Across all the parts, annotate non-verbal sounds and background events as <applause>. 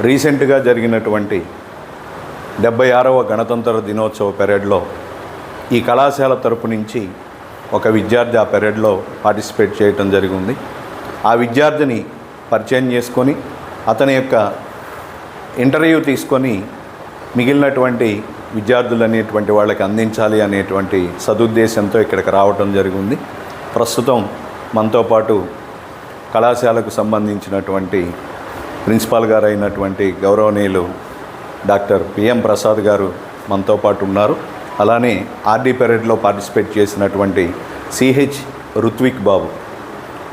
రీసెంట్గా జరిగినటువంటి డెబ్బై ఆరవ గణతంత్ర దినోత్సవ పెరేడ్లో ఈ కళాశాల తరపు నుంచి ఒక విద్యార్థి ఆ పెరేడ్లో పార్టిసిపేట్ చేయటం జరిగింది. ఆ విద్యార్థిని పరిచయం చేసుకొని అతని యొక్క ఇంటర్వ్యూ తీసుకొని మిగిలినటువంటి విద్యార్థులు అనేటువంటి వాళ్ళకి అందించాలి అనేటువంటి సదుద్దేశంతో ఇక్కడికి రావటం జరిగింది. ప్రస్తుతం మనతో పాటు కళాశాలకు సంబంధించినటువంటి ప్రిన్సిపాల్ గారు అయినటువంటి గౌరవనీయులు డాక్టర్ పిఎం ప్రసాద్ గారు మనతో పాటు ఉన్నారు. అలానే ఆర్డీ పెరేడ్లో పార్టిసిపేట్ చేసినటువంటి సిహెచ్ రుత్విక్ బాబు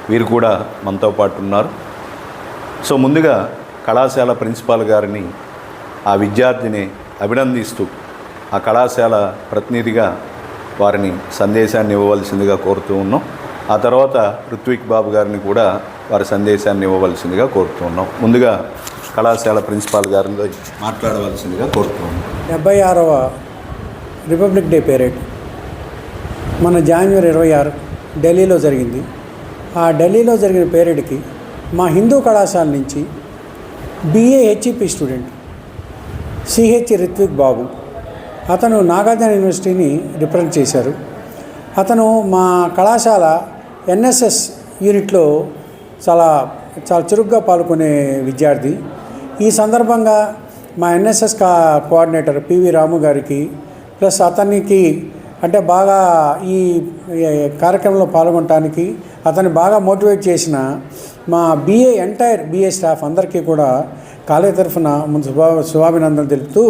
వీరు కూడా మనతో పాటు ఉన్నారు. సో ముందుగా కళాశాల ప్రిన్సిపాల్ గారిని ఆ విద్యార్థిని అభినందిస్తూ ఆ కళాశాల ప్రతినిధిగా వారిని సందేశాన్ని ఇవ్వవలసిందిగా కోరుతూ ఉన్నాం. ఆ తర్వాత రుత్విక్ బాబు గారిని కూడా వారి సందేశాన్ని ఇవ్వవలసిందిగా కోరుతూ ఉన్నాం ముందుగా కళాశాల ప్రిన్సిపాల్ గారితో మాట్లాడవలసిందిగా కోరుతూ ఉన్నాం డెబ్బై ఆరవ రిపబ్లిక్ డే పేరేడ్. మన జాన్వరి ఇరవై ఆరు ఢిల్లీలో జరిగింది. ఆ ఢిల్లీలో జరిగిన పేరేడ్కి మా హిందూ కళాశాల నుంచి BA HEP student CH Rithvik Babu. అతను నాగార్జున యూనివర్సిటీని రిప్రజెంట్ చేశారు. అతను మా కళాశాల ఎన్ఎస్ఎస్ యూనిట్లో చాలా చాలా చురుగ్గా పాల్గొనే విద్యార్థి. ఈ సందర్భంగా మా ఎన్ఎస్ఎస్ కా కోఆర్డినేటర్ పివి రాము గారికి ప్లస్ అతనికి అంటే బాగా ఈ కార్యక్రమంలో పాల్గొనడానికి అతన్ని బాగా మోటివేట్ చేసిన మా బీఏ ఎంటైర్ బీఏ స్టాఫ్ అందరికీ కూడా కాలేజ్ తరఫున ముందు శుభా శుభాభినందనలు తెలుపుతూ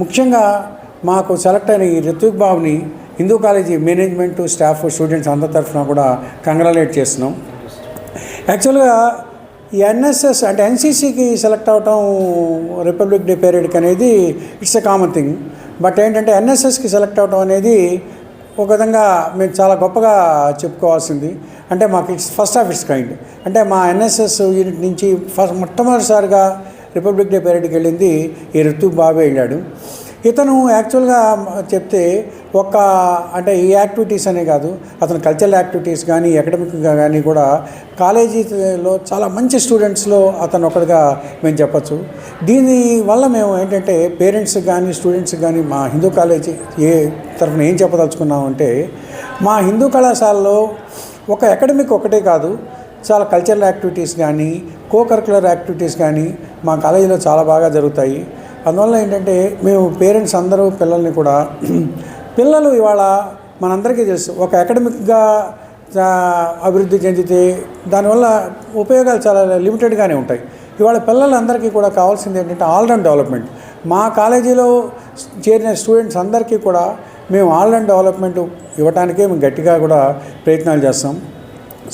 ముఖ్యంగా మాకు సెలెక్ట్ అయిన ఈ రిత్విక్ బాబుని Hindu college management staff students అందరి తరఫున కూడా కంగ్రాలేట్ చేస్తున్నాం. యాక్చువల్గా ఈ ఎన్ఎస్ఎస్ అంటే ఎన్సీసీకి సెలెక్ట్ అవటం రిపబ్లిక్ డే పీరియడ్కి అనేది it's a common thing but ఏంటంటే ఎన్ఎస్ఎస్కి సెలెక్ట్ అవటం అనేది ఒక విధంగా మేము చాలా గొప్పగా చెప్పుకోవాల్సింది. అంటే మాకు it's first of its kind అంటే మా ఎన్ఎస్ఎస్ యూనిట్ నుంచి ఫస్ట్ మొట్టమొదటిసారిగా రిపబ్లిక్ డే పీరియడ్కి వెళ్ళింది ఈ ఋతు బాబే వెళ్ళాడు. ఇతను యాక్చువల్గా చెప్తే ఒక అంటే ఈ యాక్టివిటీస్ అనే కాదు అతను కల్చరల్ యాక్టివిటీస్ కానీ అకాడమిక్గా కానీ కూడా కాలేజీలో చాలా మంచి స్టూడెంట్స్లో అతను ఒకటిగా మేము చెప్పచ్చు. దీని వల్ల మేము ఏంటంటే పేరెంట్స్ కానీ స్టూడెంట్స్ కానీ మా హిందూ కాలేజీ ఏ తరఫున ఏం చెప్పదలుచుకున్నామంటే మా హిందూ కళాశాలలో ఒక అకాడమిక్ ఒకటే కాదు చాలా కల్చరల్ యాక్టివిటీస్ కానీ కో కరికులర్ యాక్టివిటీస్ కానీ మా కాలేజీలో చాలా బాగా జరుగుతాయి. అందువల్ల ఏంటంటే మేము పేరెంట్స్ అందరూ పిల్లల్ని కూడా <clears throat> పిల్లలు ఇవాళ మనందరికీ తెలుసు. ఒక అకాడమిక్గా అభివృద్ధి చెందితే దానివల్ల ఉపయోగాలు చాలా లిమిటెడ్గానే ఉంటాయి. ఇవాళ పిల్లలందరికీ కూడా కావాల్సింది ఏంటంటే ఆల్రౌండ్ డెవలప్మెంట్. మా కాలేజీలో చేరిన స్టూడెంట్స్ అందరికీ కూడా మేము ఆల్రౌండ్ డెవలప్మెంట్ ఇవ్వటానికే మేము గట్టిగా కూడా ప్రయత్నాలు చేస్తాం.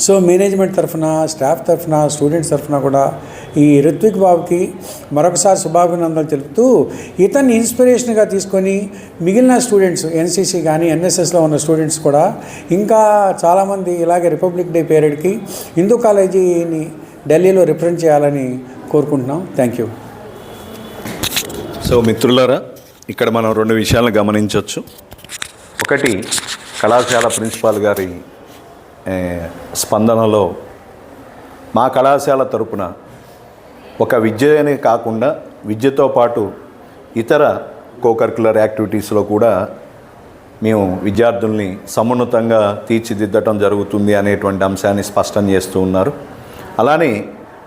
సో మేనేజ్మెంట్ తరఫున స్టాఫ్ తరఫున స్టూడెంట్స్ తరఫున కూడా ఈ ఋత్విక్ బాబుకి మరొకసారి శుభాభినందనలు తెలుపుతూ ఇతన్ని ఇన్స్పిరేషన్గా తీసుకొని మిగిలిన స్టూడెంట్స్ ఎన్సీసీ కానీ ఎన్ఎస్ఎస్లో ఉన్న స్టూడెంట్స్ కూడా ఇంకా చాలామంది ఇలాగే రిపబ్లిక్ డే పీరియడ్కి హిందూ కాలేజీని ఢిల్లీలో రిప్రజెంట్ చేయాలని కోరుకుంటున్నాం. థ్యాంక్ యూ సో మిత్రులారా ఇక్కడ మనం రెండు విషయాలను గమనించవచ్చు. ఒకటి కళాశాల ప్రిన్సిపాల్ గారి స్పందనలో మా కళాశాల తరపున ఒక విద్యనే కాకుండా విద్యతో పాటు ఇతర కోకరికులర్ యాక్టివిటీస్లో కూడా మేము విద్యార్థుల్ని సమున్నతంగా తీర్చిదిద్దటం జరుగుతుంది అనేటువంటి అంశాన్ని స్పష్టం చేస్తూ ఉన్నారు. అలానే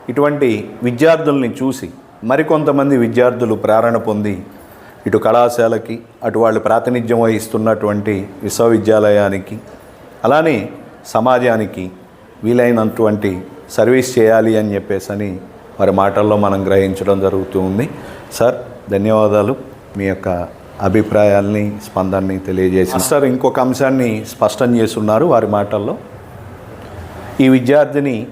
ఇటువంటి విద్యార్థుల్ని చూసి మరికొంతమంది విద్యార్థులు ప్రేరణ పొంది ఇటు కళాశాలకి అటు వాళ్ళు ప్రాతినిధ్యం వహిస్తున్నటువంటి విశ్వవిద్యాలయానికి అలానే సమాజానికి వీలైనటువంటి సర్వీస్ చేయాలి అని చెప్పేసి అని వారి మాటల్లో మనం గ్రహించడం జరుగుతూ ఉంది. సార్ ధన్యవాదాలు. మీ యొక్క అభిప్రాయాల్ని స్పందనని తెలియజేసి సార్ ఇంకొక అంశాన్ని స్పష్టం చేస్తున్నారు వారి మాటల్లో. ఈ విద్యార్థిని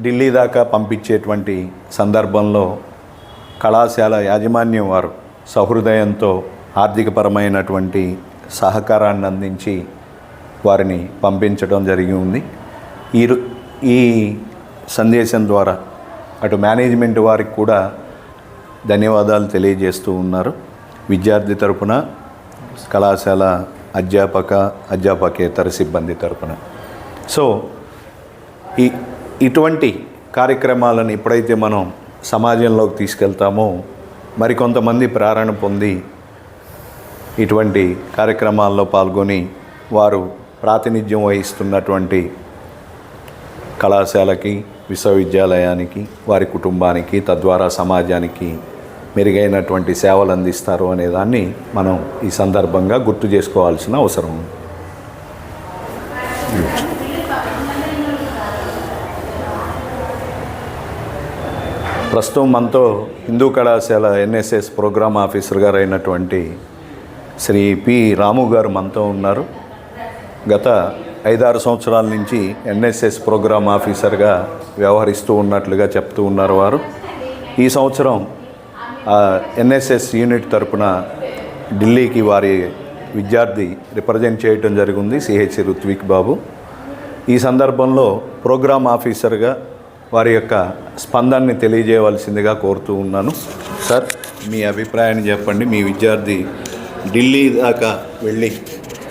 ఢిల్లీ దాకా పంపించేటువంటి సందర్భంలో కళాశాల యాజమాన్యం వారు సహృదయంతో ఆర్థికపరమైనటువంటి సహకారాన్ని అందించి వారిని పంపించడం జరిగి ఉంది. ఈ రు- ఈ సందేశం ద్వారా అటు మేనేజ్మెంట్ వారికి కూడా ధన్యవాదాలు తెలియజేస్తూ ఉన్నారు. విద్యార్థి తరపున కళాశాల అధ్యాపక అధ్యాపకేతర సిబ్బంది తరపున. సో ఈ ఇటువంటి కార్యక్రమాలను ఎప్పుడైతే మనం సమాజంలోకి తీసుకెళ్తామో మరికొంతమంది ప్రేరణ పొంది ఇటువంటి కార్యక్రమాల్లో పాల్గొని వారు ప్రాతినిధ్యం వహిస్తున్నటువంటి కళాశాలకి విశ్వవిద్యాలయానికి వారి కుటుంబానికి తద్వారా సమాజానికి మెరుగైనటువంటి సేవలు అందిస్తారు అనేదాన్ని మనం ఈ సందర్భంగా గుర్తు చేసుకోవాల్సిన అవసరం. ఉంది ప్రస్తుతం మనతో హిందూ కళాశాల ఎన్ఎస్ఎస్ ప్రోగ్రామ్ ఆఫీసర్ గారు అయినటువంటి శ్రీ పి రాము గారు మనతో ఉన్నారు. గత ఐదారు సంవత్సరాల నుంచి ఎన్ఎస్ఎస్ ప్రోగ్రామ్ ఆఫీసర్గా వ్యవహరిస్తూ ఉన్నట్లుగా చెప్తూ ఉన్నారు వారు. ఈ సంవత్సరం ఎన్ఎస్ఎస్ యూనిట్ తరపున ఢిల్లీకి వారి విద్యార్థి రిప్రజెంట్ చేయటం జరిగింది సిహెచ్ రుత్విక్ బాబు. ఈ సందర్భంలో ప్రోగ్రామ్ ఆఫీసర్గా వారి యొక్క స్పందనని తెలియజేయవలసిందిగా కోరుతూ ఉన్నాను. సార్ మీ అభిప్రాయాన్ని చెప్పండి. మీ విద్యార్థి ఢిల్లీ దాకా వెళ్ళి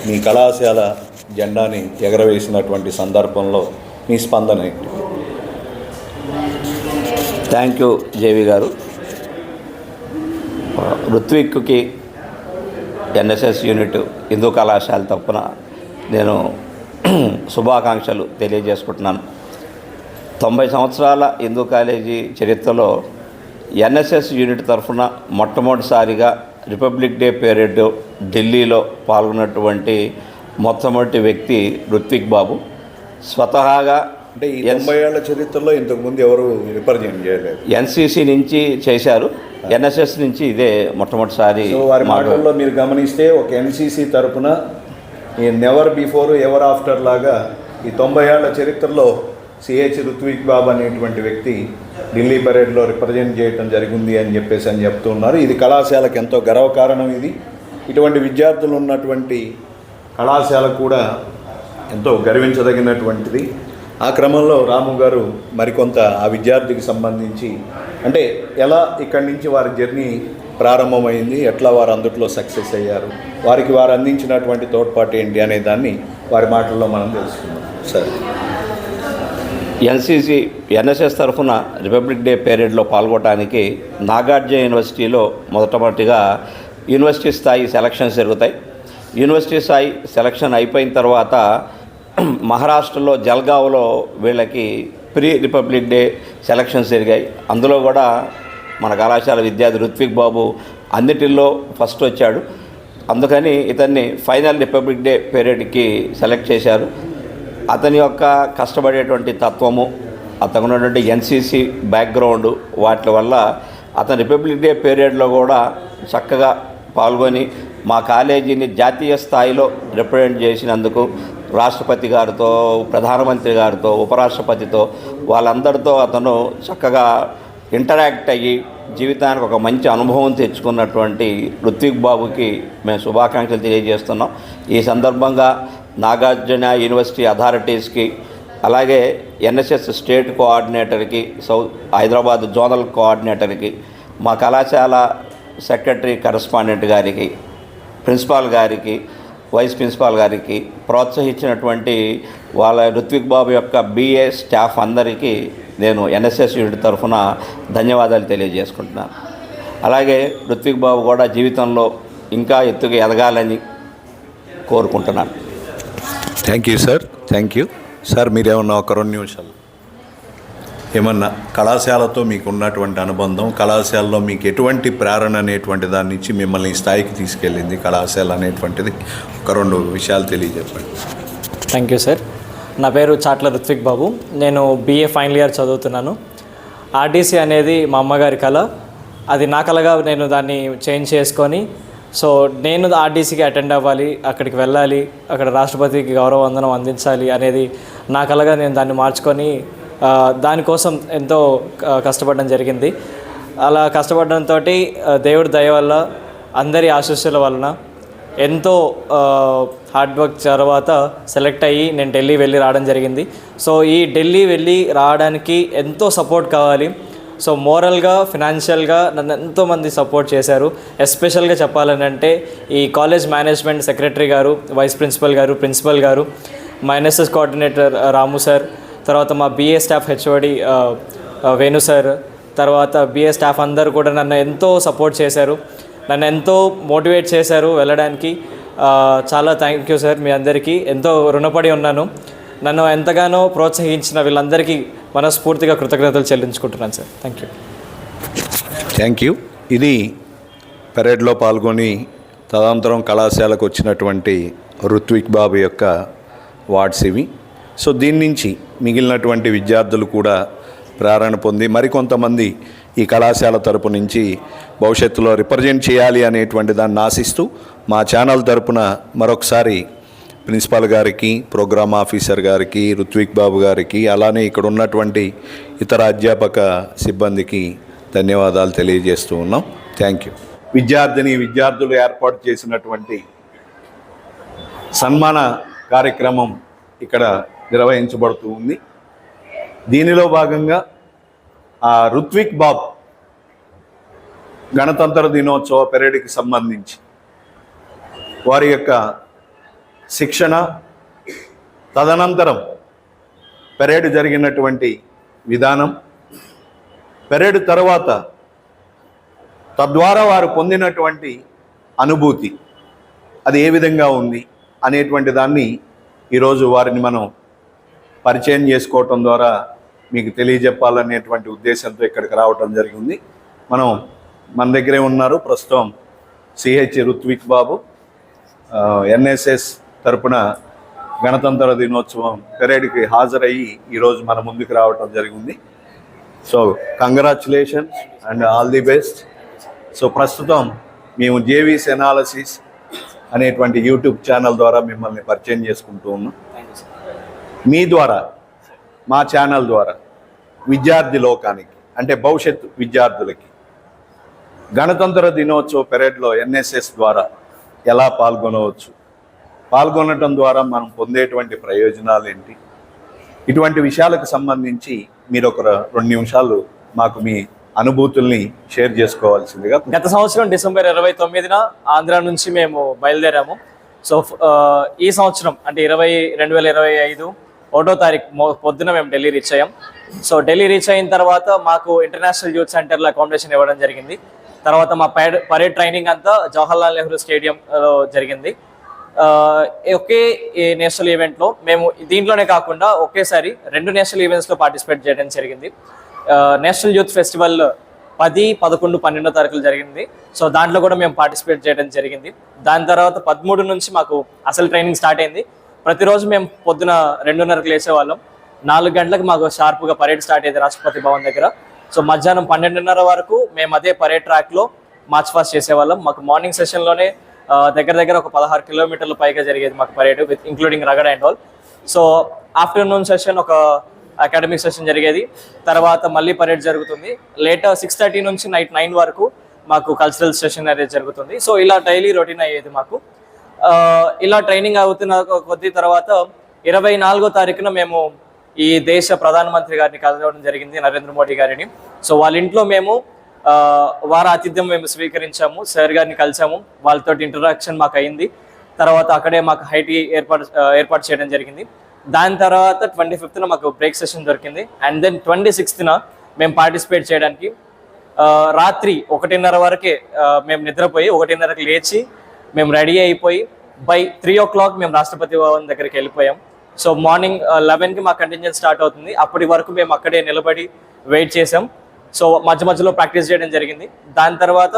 మీ కళాశాల జెండాని ఎగరవేసినటువంటి సందర్భంలో మీ స్పందన థ్యాంక్ యూ జేవి గారు. ఋత్విక్కి ఎన్ఎస్ఎస్ యూనిట్ హిందూ కళాశాల తప్పున నేను <clears throat> శుభాకాంక్షలు తెలియజేసుకుంటున్నాను. తొంభై సంవత్సరాల హిందూ కాలేజీ చరిత్రలో ఎన్ఎస్ఎస్ యూనిట్ తరఫున మొట్టమొదటిసారిగా రిపబ్లిక్ డే పేరేడ్ ఢిల్లీలో పాల్గొన్నటువంటి మొట్టమొదటి వ్యక్తి ఋత్విక్ బాబు. స్వతహాగా అంటే ఈ తొంభై ఏళ్ళ చరిత్రలో ఇంతకుముందు ఎవరు రిప్రజెంట్ చేయలేదు. ఎన్సీసీ నుంచి చేశారు. ఎన్ఎస్ఎస్ నుంచి ఇదే మొట్టమొదటిసారి వారి మాటల్లో మీరు గమనిస్తే ఒక ఎన్సీసీ తరపున ఈ నెవర్ బిఫోర్ ఎవర్ ఆఫ్టర్ లాగా ఈ తొంభై ఏళ్ళ చరిత్రలో సిహెచ్ ఋత్విక్ బాబు అనేటువంటి వ్యక్తి ఢిల్లీ పరేడ్లో రిప్రజెంట్ చేయడం జరిగింది అని చెప్పేసి అని చెప్తున్నారు. ఇది కళాశాలకు ఎంతో గర్వకారణం ఇది. ఇటువంటి విద్యార్థులు ఉన్నటువంటి కళాశాల కూడా ఎంతో గర్వించదగినటువంటిది. ఆ క్రమంలో రాము గారు మరికొంత ఆ విద్యార్థికి సంబంధించి అంటే ఎలా ఇక్కడి నుంచి వారి జర్నీ ప్రారంభమైంది ఎట్లా వారు అందుట్లో సక్సెస్ అయ్యారు వారికి వారు అందించినటువంటి తోడ్పాటు ఏంటి అనే దాన్ని వారి మాటల్లో మనం తెలుసుకుందాం. సరే. ఎన్సీసీ ఎన్ఎస్ఎస్ తరఫున రిపబ్లిక్ డే పీరియడ్లో పాల్గొనడానికి నాగార్జున యూనివర్సిటీలో మొదటమొదటిగా యూనివర్సిటీ స్థాయి సెలక్షన్స్ జరుగుతాయి. యూనివర్సిటీ స్థాయి సెలక్షన్ అయిపోయిన తర్వాత <clears throat> మహారాష్ట్రలో జల్గావ్లో వీళ్ళకి ప్రీ రిపబ్లిక్ డే సెలక్షన్స్ జరిగాయి. అందులో కూడా మన కళాశాల విద్యార్థి రుత్విక్ బాబు అన్నిటిల్లో ఫస్ట్ వచ్చాడు. అందుకని ఇతన్ని ఫైనల్ రిపబ్లిక్ డే పీరియడ్కి సెలెక్ట్ చేశారు. అతని యొక్క కష్టపడేటువంటి తత్వము అతను ఉన్నటువంటి ఎన్సీసీ బ్యాక్గ్రౌండ్ వాటి వల్ల అతను రిపబ్లిక్ డే పీరియడ్లో కూడా చక్కగా పాల్గొని మా కాలేజీని జాతీయ స్థాయిలో రిప్రజెంట్ చేసినందుకు రాష్ట్రపతి గారితో ప్రధానమంత్రి గారితో ఉపరాష్ట్రపతితో వాళ్ళందరితో అతను చక్కగా ఇంటరాక్ట్ అయ్యి జీవితానికి ఒక మంచి అనుభవం తెచ్చుకున్నటువంటి ఋత్విక్ బాబుకి మేము శుభాకాంక్షలు తెలియజేస్తున్నాం. ఈ సందర్భంగా నాగార్జున యూనివర్సిటీ అథారిటీస్కి అలాగే ఎన్ఎస్ఎస్ స్టేట్ కోఆర్డినేటర్కి సౌ హైదరాబాద్ జోనల్ కోఆర్డినేటర్కి మా కళాశాల సెక్రటరీ కరస్పాండెంట్ గారికి ప్రిన్సిపాల్ గారికి వైస్ ప్రిన్సిపాల్ గారికి ప్రోత్సహించినటువంటి వాళ్ళ ఋత్విక్ బాబు యొక్క బీఏ స్టాఫ్ అందరికీ నేను ఎన్ఎస్ఎస్ యూనిట్ తరఫున ధన్యవాదాలు తెలియజేసుకుంటున్నాను. అలాగే ఋత్విక్ బాబు కూడా జీవితంలో ఇంకా ఎత్తుగా ఎదగాలని కోరుకుంటున్నాను. Thank you sir thank you sir మీరేమన్నా ఒక రెండు నిమిషాలు. ఏమన్నా కళాశాలతో మీకు ఉన్నటువంటి అనుబంధం కళాశాలలో మీకు ఎటువంటి ప్రేరణ అనేటువంటి దాని నుంచి మిమ్మల్ని స్థాయికి తీసుకెళ్ళింది కళాశాల అనేటువంటిది? ఒక రెండు విషయాలు తెలియజెప్పండి. థ్యాంక్ యూ సార్ నా పేరు చాట్ల రుత్విక్ బాబు. నేను బీఏ ఫైనల్ ఇయర్ చదువుతున్నాను. ఆర్టీసీ అనేది మా అమ్మగారి కళ. అది నా కళగా నేను దాన్ని చేంజ్ చేసుకొని సో నేను ఆర్టీసీకి అటెండ్ అవ్వాలి అక్కడికి వెళ్ళాలి అక్కడ రాష్ట్రపతికి గౌరవ వందనం అందించాలి అనేది నా కలగా నేను దాన్ని మార్చుకొని దానికోసం ఎంతో కష్టపడడం జరిగింది. అలా కష్టపడడంతో దేవుడి దయ వల్ల అందరి ఆశీస్సుల వలన ఎంతో హార్డ్ వర్క్ తర్వాత సెలెక్ట్ అయ్యి నేను ఢిల్లీ వెళ్ళి రావడం జరిగింది. సో ఈ ఢిల్లీ వెళ్ళి రావడానికి ఎంతో సపోర్ట్ కావాలి. సో మోరల్గా ఫినాన్షియల్గా నన్ను ఎంతోమంది సపోర్ట్ చేశారు. ఎస్పెషల్గా చెప్పాలని అంటే ఈ కాలేజ్ మేనేజ్మెంట్ సెక్రటరీ గారు వైస్ ప్రిన్సిపల్ గారు ప్రిన్సిపల్ గారు మైనస్ కోఆర్డినేటర్ రాము సార్ తర్వాత మా BA staff HOD Venu sir తర్వాత బిఏ స్టాఫ్ అందరు కూడా నన్ను ఎంతో సపోర్ట్ చేశారు. నన్ను ఎంతో మోటివేట్ చేశారు వెళ్ళడానికి. చాలా థ్యాంక్ యూ సార్ మీ అందరికీ. ఎంతో రుణపడి ఉన్నాను. నన్ను ఎంతగానో ప్రోత్సహించిన వీళ్ళందరికీ మనస్ఫూర్తిగా కృతజ్ఞతలు చెల్లించుకుంటున్నాను sir thank you thank you ఇది పెరేడ్లో పాల్గొని తదనంతరం కళాశాలకు వచ్చినటువంటి రుత్విక్ బాబు యొక్క వార్డ్స్ ఇవి. సో దీని నుంచి మిగిలినటువంటి విద్యార్థులు కూడా ప్రేరణ పొంది మరికొంతమంది ఈ కళాశాల తరపు నుంచి భవిష్యత్తులో రిప్రజెంట్ చేయాలి అనేటువంటి దాన్ని ఆశిస్తూ మా ఛానల్ తరపున మరొకసారి ప్రిన్సిపాల్ గారికి ప్రోగ్రామ్ ఆఫీసర్ గారికి రుత్విక్ బాబు గారికి అలానే ఇక్కడ ఉన్నటువంటి ఇతర అధ్యాపక సిబ్బందికి ధన్యవాదాలు తెలియజేస్తూ ఉన్నాం. థ్యాంక్ యూ విద్యార్థిని విద్యార్థులు ఏర్పాటు చేసినటువంటి సన్మాన కార్యక్రమం ఇక్కడ నిర్వహించబడుతూ ఉంది. దీనిలో భాగంగా ఆ రుత్విక్ బాబ్ గణతంత్ర దినోత్సవ పెరేడ్కి సంబంధించి వారి యొక్క శిక్షణ తదనంతరం పెరేడ్ జరిగినటువంటి విధానం పెరేడ్ తర్వాత తద్వారా వారు పొందినటువంటి అనుభూతి అది ఏ విధంగా ఉంది అనేటువంటి దాన్ని ఈరోజు వారిని మనం పరిచయం చేసుకోవటం ద్వారా మీకు తెలియజెప్పాలనేటువంటి ఉద్దేశంతో ఇక్కడికి రావటం జరిగింది. మనం మన దగ్గరే ఉన్నారు. ప్రస్తుతం సిహెచ్ రుత్విక్ బాబు ఎన్ఎస్ఎస్ తరపున గణతంత్ర దినోత్సవం పెరేడ్కి హాజరయ్యి ఈరోజు మన ముందుకు రావటం జరిగింది. So congratulations and all the best. So ప్రస్తుతం మేము జేవీస్ ఎనాలసిస్ అనేటువంటి యూట్యూబ్ ఛానల్ ద్వారా మిమ్మల్ని పరిచయం చేసుకుంటూ ఉన్నాం. మీ ద్వారా మా ఛానల్ ద్వారా విద్యార్థి లోకానికి అంటే భవిష్యత్ విద్యార్థులకి గణతంత్ర దినోత్సవ పెరేడ్లో ఎన్ఎస్ఎస్ ద్వారా ఎలా పాల్గొనవచ్చు? పాల్గొనటం ద్వారా మనం పొందేటువంటి ప్రయోజనాలు ఏంటి? ఇటువంటి విషయాలకు సంబంధించి మీరు ఒక రెండు నిమిషాలు మాకు మీ అనుభూతుల్ని షేర్ చేసుకోవాల్సిందిగా గత సంవత్సరం డిసెంబర్ ఇరవై తొమ్మిదిన ఆంధ్ర నుంచి మేము బయలుదేరాము. సో ఈ సంవత్సరం అంటే ఇరవై రెండు వేల ఇరవై ఐదు ఒకటో తారీఖు పొద్దున మేము ఢిల్లీ రీచ్ అయ్యాం. సో ఢిల్లీ రీచ్ అయిన తర్వాత మాకు ఇంటర్నేషనల్ యూత్ సెంటర్లో అకామిడేషన్ ఇవ్వడం జరిగింది. తర్వాత మా పైడ్ పరేడ్ ట్రైనింగ్ అంతా జవహర్లాల్ నెహ్రూ స్టేడియంలో జరిగింది. ఒకే ఈ నేషనల్ ఈవెంట్లో మేము దీంట్లోనే కాకుండా ఒకేసారి రెండు నేషనల్ ఈవెంట్స్లో పార్టిసిపేట్ చేయడం జరిగింది. నేషనల్ యూత్ ఫెస్టివల్ పది పదకొండు పన్నెండో తారీఖులు జరిగింది. సో దాంట్లో కూడా మేము పార్టిసిపేట్ చేయడం జరిగింది. దాని తర్వాత పదమూడు నుంచి మాకు అసలు ట్రైనింగ్ స్టార్ట్ అయింది. ప్రతిరోజు మేము పొద్దున రెండున్నరకు లేసేవాళ్ళం నాలుగు గంటలకు మాకు షార్ప్గా పరేడ్ స్టార్ట్ అయ్యేది రాష్ట్రపతి భవన్ దగ్గర. సో మధ్యాహ్నం పన్నెండున్నర వరకు మేము అదే పరేడ్ ట్రాక్లో మార్చ్ పాస్ట్ చేసేవాళ్ళం. మాకు మార్నింగ్ సెషన్లోనే దగ్గర దగ్గర ఒక పదహారు కిలోమీటర్ల పైగా జరిగేది మాకు parade with including rugged and all. So afternoon session ఒక అకాడమిక్ సెషన్ జరిగేది. తర్వాత మళ్ళీ పరేడ్ జరుగుతుంది. లేటర్ సిక్స్ థర్టీ నుంచి నైట్ నైన్ వరకు మాకు కల్చరల్ సెషన్ అనేది జరుగుతుంది. సో ఇలా డైలీ రొటీన్ అయ్యేది మాకు. ఇలా ట్రైనింగ్ అవుతున్న కొద్ది తర్వాత ఇరవై నాలుగో తారీఖున మేము ఈ దేశ ప్రధానమంత్రి గారిని కలవడం జరిగింది నరేంద్ర మోడీ గారిని. సో వాళ్ళ ఇంట్లో మేము వారి ఆతిథ్యం మేము స్వీకరించాము సార్ గారిని కలిసాము. వాళ్ళతో ఇంటరాక్షన్ మాకు అయింది. తర్వాత అక్కడే మాకు హైటీ ఏర్పాటు ఏర్పాటు చేయడం జరిగింది. దాని తర్వాత ట్వంటీ ఫిఫ్త్న మాకు బ్రేక్ సెషన్ దొరికింది. అండ్ దెన్ ట్వంటీ సిక్స్త్న మేము పార్టిసిపేట్ చేయడానికి రాత్రి ఒకటిన్నర వరకే మేము నిద్రపోయి ఒకటిన్నరకు లేచి మేము రెడీ అయిపోయి బై త్రీ ఓ క్లాక్ మేము రాష్ట్రపతి భవన్ దగ్గరికి వెళ్ళిపోయాం. సో మార్నింగ్ లెవెన్కి మా కంటిన్యూన్ స్టార్ట్ అవుతుంది. అప్పటి వరకు మేము అక్కడే నిలబడి వెయిట్ చేసాం సో మధ్య మధ్యలో ప్రాక్టీస్ చేయడం జరిగింది. దాని తర్వాత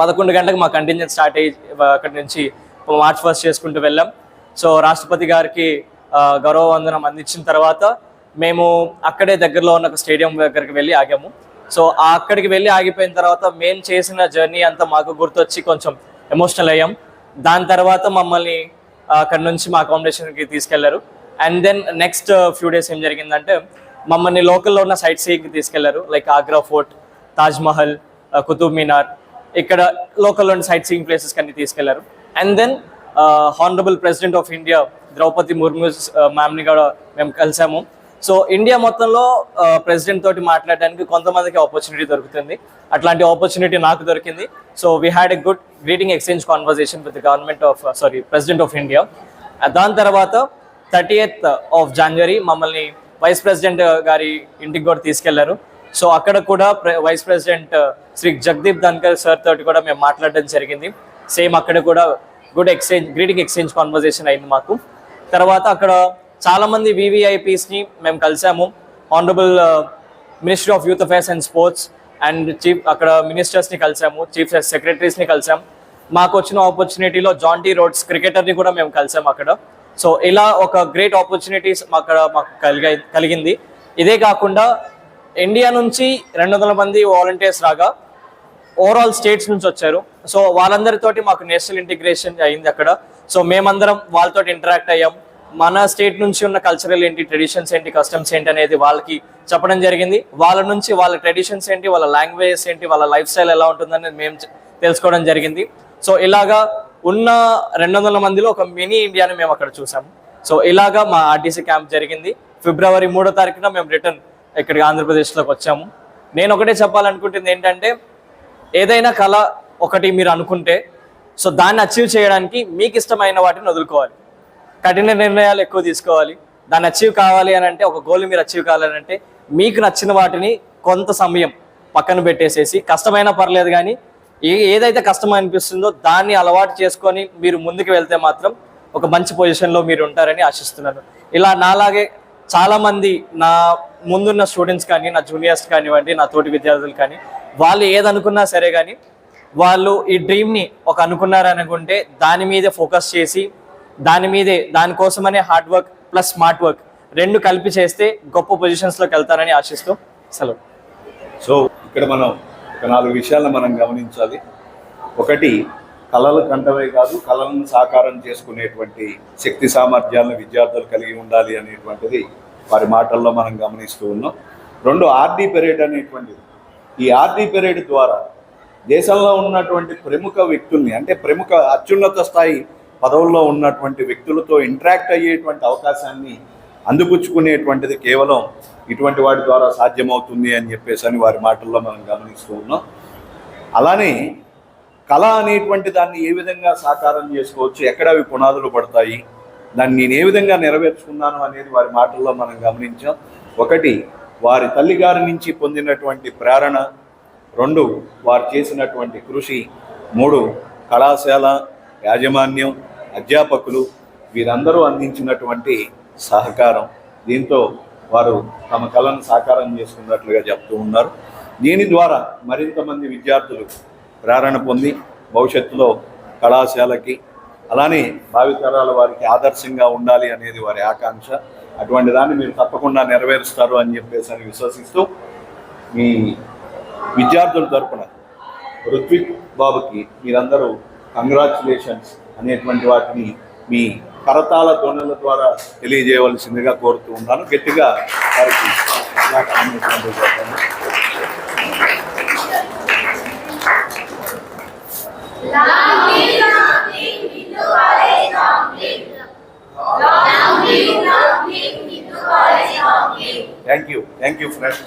పదకొండు గంటలకు మా కంటిన్యూన్ స్టార్ట్ అయ్యి అక్కడి నుంచి మార్చ్ ఫస్ట్ చేసుకుంటూ వెళ్ళాం. సో రాష్ట్రపతి గారికి గౌరవ వందనం అందించిన తర్వాత మేము అక్కడే దగ్గరలో ఉన్న ఒక స్టేడియం దగ్గరికి వెళ్ళి ఆగాము. సో అక్కడికి వెళ్ళి ఆగిపోయిన తర్వాత మేము చేసిన జర్నీ అంతా మాకు గుర్తొచ్చి కొంచెం ఎమోషనల్ అయ్యాం. దాని తర్వాత మమ్మల్ని అక్కడ నుంచి మా అకామిడేషన్కి తీసుకెళ్ళారు. And then next few days ఏం జరిగిందంటే మమ్మల్ని లోకల్లో ఉన్న సైట్ సీయింగ్కి తీసుకెళ్ళారు. లైక్ ఆగ్రా ఫోర్ట్ తాజ్ మహల్ కుతుబ్ మినార్ ఇక్కడ లోకల్లో ఉన్న సైట్ సీయింగ్ ప్లేసెస్ అన్ని తీసుకెళ్ళారు and then honourable president of India Draupadi Murmu మ్యామ్ని కూడా మేము కలిసాము. సో ఇండియా మొత్తంలో ప్రెసిడెంట్ తోటి మాట్లాడడానికి కొంతమందికి ఆపర్చునిటీ దొరుకుతుంది. అట్లాంటి ఆపర్చునిటీ నాకు దొరికింది. So we had a good greeting exchange conversation with government of sorry president of India దాని తర్వాత థర్టీ ఎయిత్ ఆఫ్ జనవరి మమ్మల్ని వైస్ ప్రెసిడెంట్ గారి ఇంటికి కూడా తీసుకెళ్ళారు. సో అక్కడ కూడా vice president uh, Shri Jagdeep Dhankhar sir తోటి కూడా మేము మాట్లాడడం జరిగింది. సేమ్ అక్కడ కూడా good exchange greeting exchange conversation అయింది మాకు. తర్వాత అక్కడ చాలామంది వివిఐపీస్ని మేము కలిసాము. Honourable ministry of youth affairs and sports and chief అక్కడ మినిస్టర్స్ని కలిసాము. చీఫ్ సెక్రటరీస్ని కలిసాం మాకు వచ్చిన ఆపర్చునిటీలో జాంటీ రోడ్స్ క్రికెటర్ని కూడా మేము కలిసాం అక్కడ. సో ఇలా ఒక గ్రేట్ ఆపర్చునిటీస్ అక్కడ మాకు కలిగా కలిగింది. ఇదే కాకుండా ఇండియా నుంచి రెండు వందల మంది వాలంటీర్స్ రాగా ఓవరాల్ స్టేట్స్ నుంచి వచ్చారు. సో వాళ్ళందరితోటి మాకు నేషనల్ ఇంటిగ్రేషన్ అయింది అక్కడ. సో మేమందరం వాళ్ళతో ఇంటరాక్ట్ అయ్యాం. మన స్టేట్ నుంచి ఉన్న కల్చరల్ ఏంటి ట్రెడిషన్స్ ఏంటి కస్టమ్స్ ఏంటి అనేది వాళ్ళకి చెప్పడం జరిగింది. వాళ్ళ నుంచి వాళ్ళ ట్రెడిషన్స్ ఏంటి వాళ్ళ లాంగ్వేజెస్ ఏంటి వాళ్ళ లైఫ్ స్టైల్ ఎలా ఉంటుందని మేము తెలుసుకోవడం జరిగింది. సో ఇలాగా ఉన్న రెండు వందల మందిలో ఒక మినీ ఇండియాని మేము అక్కడ చూసాము సో ఇలాగా మా ఆర్టీసీ క్యాంప్ జరిగింది. ఫిబ్రవరి మూడో తారీఖున మేము రిటర్న్ ఇక్కడికి ఆంధ్రప్రదేశ్లోకి వచ్చాము. నేను ఒకటే చెప్పాలనుకుంటుంది ఏంటంటే ఏదైనా కళ ఒకటి మీరు అనుకుంటే సో దాన్ని అచీవ్ చేయడానికి మీకు ఇష్టమైన వాటిని వదులుకోవాలి. కఠిన నిర్ణయాలు ఎక్కువ తీసుకోవాలి. దాన్ని అచీవ్ కావాలి అని అంటే ఒక గోల్ మీరు అచీవ్ కావాలని అంటే మీకు నచ్చిన వాటిని కొంత సమయం పక్కన పెట్టేసేసి కష్టమైనా పర్లేదు కానీ ఏ ఏదైతే కష్టం అనిపిస్తుందో దాన్ని అలవాటు చేసుకొని మీరు ముందుకు వెళ్తే మాత్రం ఒక మంచి పొజిషన్లో మీరు ఉంటారని ఆశిస్తున్నాను. ఇలా నాలాగే చాలామంది నా ముందున్న స్టూడెంట్స్ కానీ నా జూనియర్స్ కానివ్వండి నా తోటి విద్యార్థులు కానీ వాళ్ళు ఏదనుకున్నా సరే కానీ వాళ్ళు ఈ డ్రీమ్ని ఒక అనుకున్నారనుకుంటే దాని మీదే ఫోకస్ చేసి దాని మీదే దానికోసమనే hard work plus smart work రెండు కలిపి చేస్తే గొప్ప పొజిషన్స్లోకి వెళ్తారని ఆశిస్తూ సెలవు. సో ఇక్కడ మనం ఒక నాలుగు విషయాలను మనం గమనించాలి. ఒకటి కళలు కంటవే కాదు కళలను సాకారం చేసుకునేటువంటి శక్తి సామర్థ్యాలను విద్యార్థులు కలిగి ఉండాలి అనేటువంటిది వారి మాటల్లో మనం గమనిస్తూ ఉన్నాం. రెండు ఆర్డీ పెరేడ్ అనేటువంటిది. ఈ ఆర్డీ పెరేడ్ ద్వారా దేశంలో ఉన్నటువంటి ప్రముఖ వ్యక్తుల్ని అంటే ప్రముఖ అత్యున్నత స్థాయి పదవుల్లో ఉన్నటువంటి వ్యక్తులతో ఇంటరాక్ట్ అయ్యేటువంటి అవకాశాన్ని అందిపుచ్చుకునేటువంటిది కేవలం ఇటువంటి వాటి ద్వారా సాధ్యమవుతుంది అని చెప్పేసి అని వారి మాటల్లో మనం గమనిస్తూ ఉన్నాం. అలానే కళ అనేటువంటి దాన్ని ఏ విధంగా సాకారం చేసుకోవచ్చు ఎక్కడ అవి పునాదులు పడతాయి దాన్ని నేను ఏ విధంగా నెరవేర్చుకున్నాను అనేది వారి మాటల్లో మనం గమనించాం. ఒకటి వారి తల్లిగారి నుంచి పొందినటువంటి ప్రేరణ. రెండు వారు చేసినటువంటి కృషి. మూడు కళాశాల యాజమాన్యం. అధ్యాపకులు వీరందరూ అందించినటువంటి సహకారం దీంతో వారు తమ కళను సాకారం చేసుకున్నట్లుగా చెప్తూ ఉన్నారు. దీని ద్వారా మరింతమంది విద్యార్థులు ప్రేరణ పొంది భవిష్యత్తులో కళాశాలకి అలానే భావితరాల వారికి ఆదర్శంగా ఉండాలి అనేది వారి ఆకాంక్ష. అటువంటి దాన్ని మీరు తప్పకుండా నెరవేరుస్తారు అని చెప్పేసి అని విశ్వసిస్తూ మీ విద్యార్థుల తరపున ఋత్విక్ బాబుకి మీరందరూ కంగ్రాచులేషన్స్ అనేటువంటి వాటిని మీ కరతాల ధ్వనుల ద్వారా తెలియజేయవలసిందిగా కోరుతూ ఉన్నాను. గట్టిగా వారికి. Thank you thank you friends